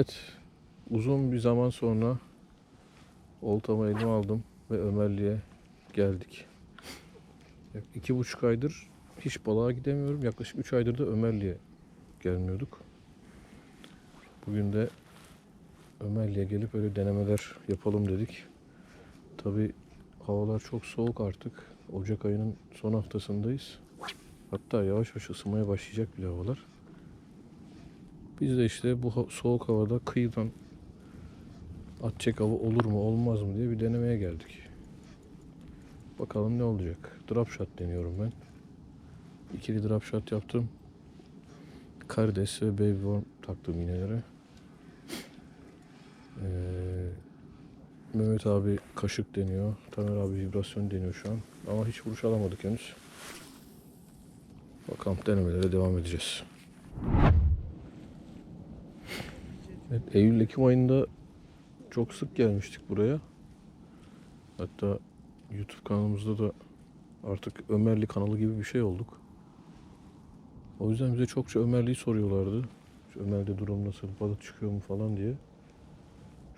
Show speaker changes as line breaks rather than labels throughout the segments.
Evet, uzun bir zaman sonra oltamı elime aldım ve Ömerli'ye geldik. İki buçuk aydır hiç balığa gidemiyorum. Yaklaşık üç aydır da Ömerli'ye gelmiyorduk. Bugün de Ömerli'ye gelip öyle denemeler yapalım dedik. Tabi havalar çok soğuk artık. Ocak ayının son haftasındayız. Hatta yavaş yavaş ısınmaya başlayacak bile havalar. Biz de işte bu soğuk havada kıyıdan atacak hava olur mu olmaz mı diye bir denemeye geldik. Bakalım ne olacak. Drop shot deniyorum ben. İkili drop shot yaptım. Karides ve baby worm taktım iğnelere. Ee, Mehmet abi kaşık deniyor. Taner abi vibrasyon deniyor şu an. Ama hiç vuruş alamadık henüz. Bakalım denemelere devam edeceğiz. Evet, Eylül-Ekim ayında çok sık gelmiştik buraya. Hatta YouTube kanalımızda da artık Ömerli kanalı gibi bir şey olduk. O yüzden bize çokça Ömerli'yi soruyorlardı. Ömer'de durum nasıl, balık çıkıyor mu falan diye.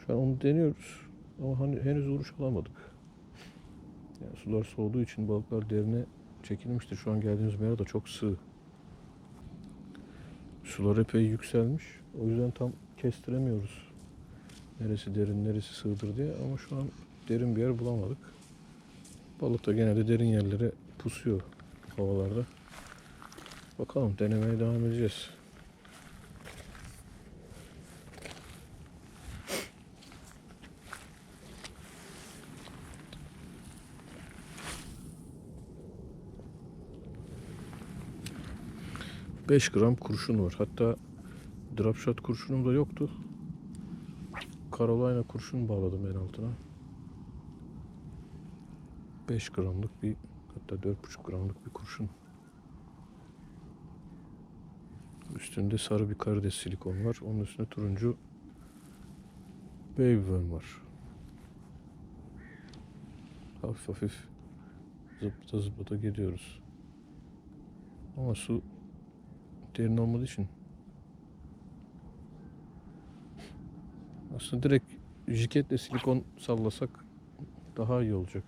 Şu an onu deniyoruz. Ama hani henüz vuruş alamadık. Yani sular soğuduğu için balıklar derine çekilmiştir. Şu an geldiğimiz mera da çok sığ. Sular epey yükselmiş. O yüzden tam kestiremiyoruz. Neresi derin, neresi sığdır diye. Ama şu an derin bir yer bulamadık. Balık da genelde derin yerlere pusuyor havalarda. Bakalım denemeye devam edeceğiz. Beş gram kurşun var. Hatta drop shot kurşunum da yoktu. Carolina kurşun bağladım en altına. 5 gramlık bir hatta 4,5 gramlık bir kurşun. Üstünde sarı bir karides silikon var. Onun üstünde turuncu baby worm var. Hafif hafif zıplata zıplata gidiyoruz. Ama su derin olmadığı için aslında direkt jiketle silikon sallasak daha iyi olacak.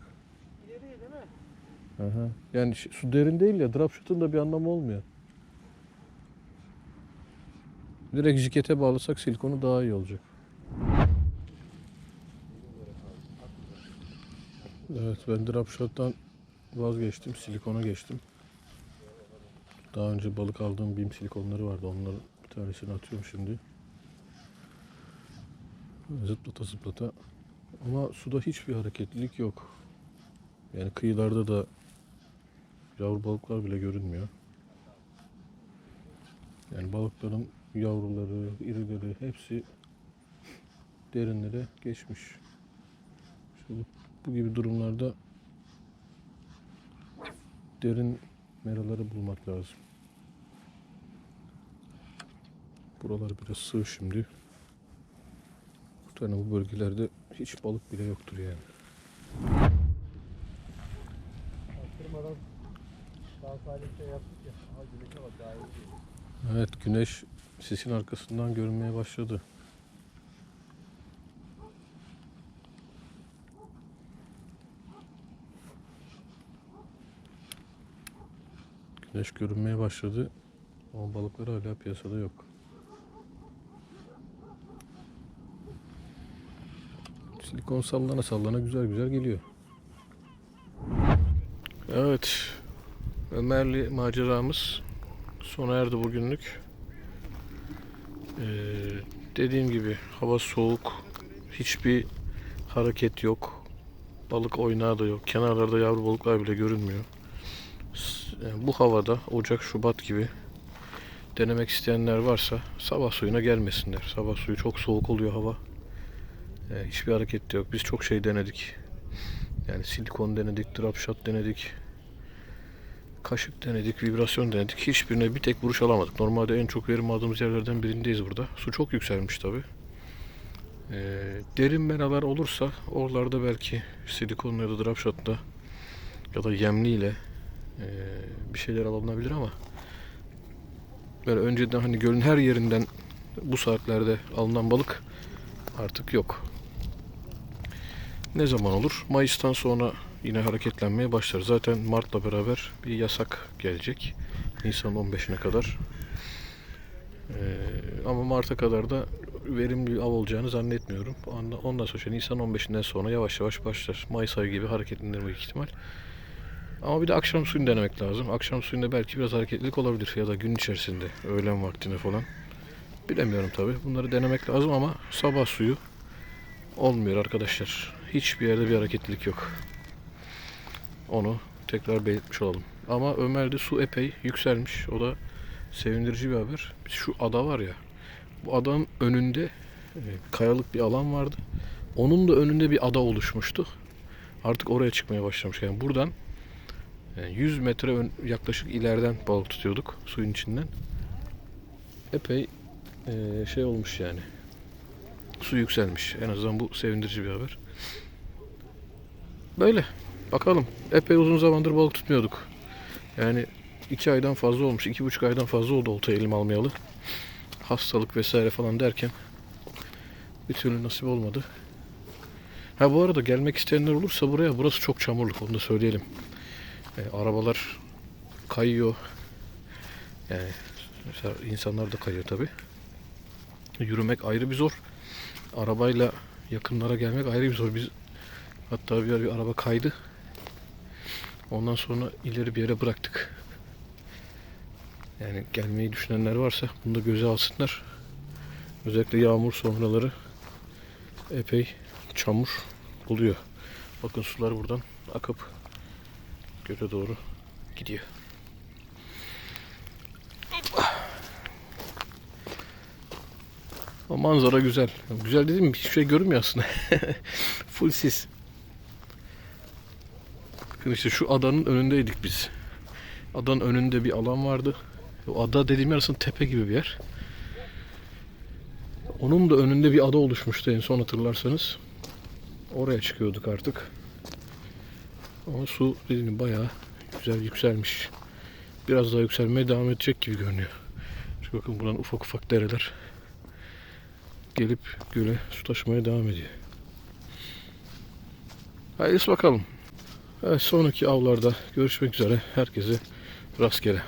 İleri değil mi?
Aha. Yani su derin değil ya drop shot'un da bir anlamı olmuyor. Direkt jikete bağlasak silikonu daha iyi olacak. Evet ben drop shot'tan vazgeçtim. Silikona geçtim. Daha önce balık aldığım BİM silikonları vardı. Onların bir tanesini atıyorum şimdi. Zıplata zıplata. Ama suda hiçbir hareketlilik yok. Yani kıyılarda da yavru balıklar bile görünmüyor. Yani balıkların yavruları, irileri hepsi derinlere geçmiş. İşte bu, gibi durumlarda derin meraları bulmak lazım. Buralar biraz sığ şimdi. Bu tane bu bölgelerde hiç balık bile yoktur yani.
Daha şey yaptık ya. Aha güneşe bak daha iyi değil.
Evet güneş sisin arkasından görünmeye başladı. Güneş görünmeye başladı ama balıklar hala piyasada yok. Silikon sallana sallana güzel güzel geliyor. Evet. Ömerli maceramız sona erdi bugünlük. Ee, dediğim gibi hava soğuk. Hiçbir hareket yok. Balık oynağı da yok. Kenarlarda yavru balıklar bile görünmüyor. Yani bu havada Ocak Şubat gibi denemek isteyenler varsa sabah suyuna gelmesinler. Sabah suyu çok soğuk oluyor hava. Ee, hiçbir hareket de yok. Biz çok şey denedik. Yani silikon denedik, drop shot denedik. Kaşık denedik, vibrasyon denedik. Hiçbirine bir tek vuruş alamadık. Normalde en çok verim aldığımız yerlerden birindeyiz burada. Su çok yükselmiş tabi. derin meralar olursa oralarda belki silikonla ya da drop shot'la ya da yemliyle e, bir şeyler alınabilir ama böyle önceden hani gölün her yerinden bu saatlerde alınan balık artık yok. Ne zaman olur? Mayıs'tan sonra yine hareketlenmeye başlar. Zaten Mart'la beraber bir yasak gelecek. Nisan 15'ine kadar. Ee, ama Mart'a kadar da verimli av olacağını zannetmiyorum. Ondan, sonra Nisan 15'inden sonra yavaş yavaş başlar. Mayıs ayı gibi hareketlenir büyük ihtimal. Ama bir de akşam suyunu denemek lazım. Akşam suyunda belki biraz hareketlilik olabilir ya da gün içerisinde öğlen vaktinde falan. Bilemiyorum tabi. Bunları denemek lazım ama sabah suyu olmuyor arkadaşlar. Hiçbir yerde bir hareketlilik yok. Onu tekrar belirtmiş olalım. Ama Ömer'de su epey yükselmiş. O da sevindirici bir haber. Şu ada var ya. Bu adanın önünde e, kayalık bir alan vardı. Onun da önünde bir ada oluşmuştu. Artık oraya çıkmaya başlamış. Yani buradan e, 100 metre ön- yaklaşık ileriden balık tutuyorduk suyun içinden. Epey e, şey olmuş yani. Su yükselmiş. En azından bu sevindirici bir haber. Böyle. Bakalım. Epey uzun zamandır balık tutmuyorduk. Yani iki aydan fazla olmuş. iki buçuk aydan fazla oldu olta elim almayalı. Hastalık vesaire falan derken bir türlü nasip olmadı. Ha bu arada gelmek isteyenler olursa buraya burası çok çamurluk onu da söyleyelim. E, arabalar kayıyor. Yani mesela insanlar da kayıyor tabi. Yürümek ayrı bir zor. Arabayla yakınlara gelmek ayrı bir zor. Biz hatta bir ara bir araba kaydı. Ondan sonra ileri bir yere bıraktık. Yani gelmeyi düşünenler varsa bunu da göze alsınlar. Özellikle yağmur sonraları epey çamur oluyor. Bakın sular buradan akıp göle doğru gidiyor. O manzara güzel. Güzel dedim mi? Hiçbir şey görünmüyor aslında. Full sis. Bakın işte şu adanın önündeydik biz. Adanın önünde bir alan vardı. O ada dediğim yer aslında tepe gibi bir yer. Onun da önünde bir ada oluşmuştu en son hatırlarsanız. Oraya çıkıyorduk artık. Ama su dediğim bayağı güzel yükselmiş. Biraz daha yükselmeye devam edecek gibi görünüyor. Şu bakın buradan ufak ufak dereler gelip göle su taşımaya devam ediyor. Hayırlısı bakalım. Evet, sonraki avlarda görüşmek üzere. Herkese rastgele.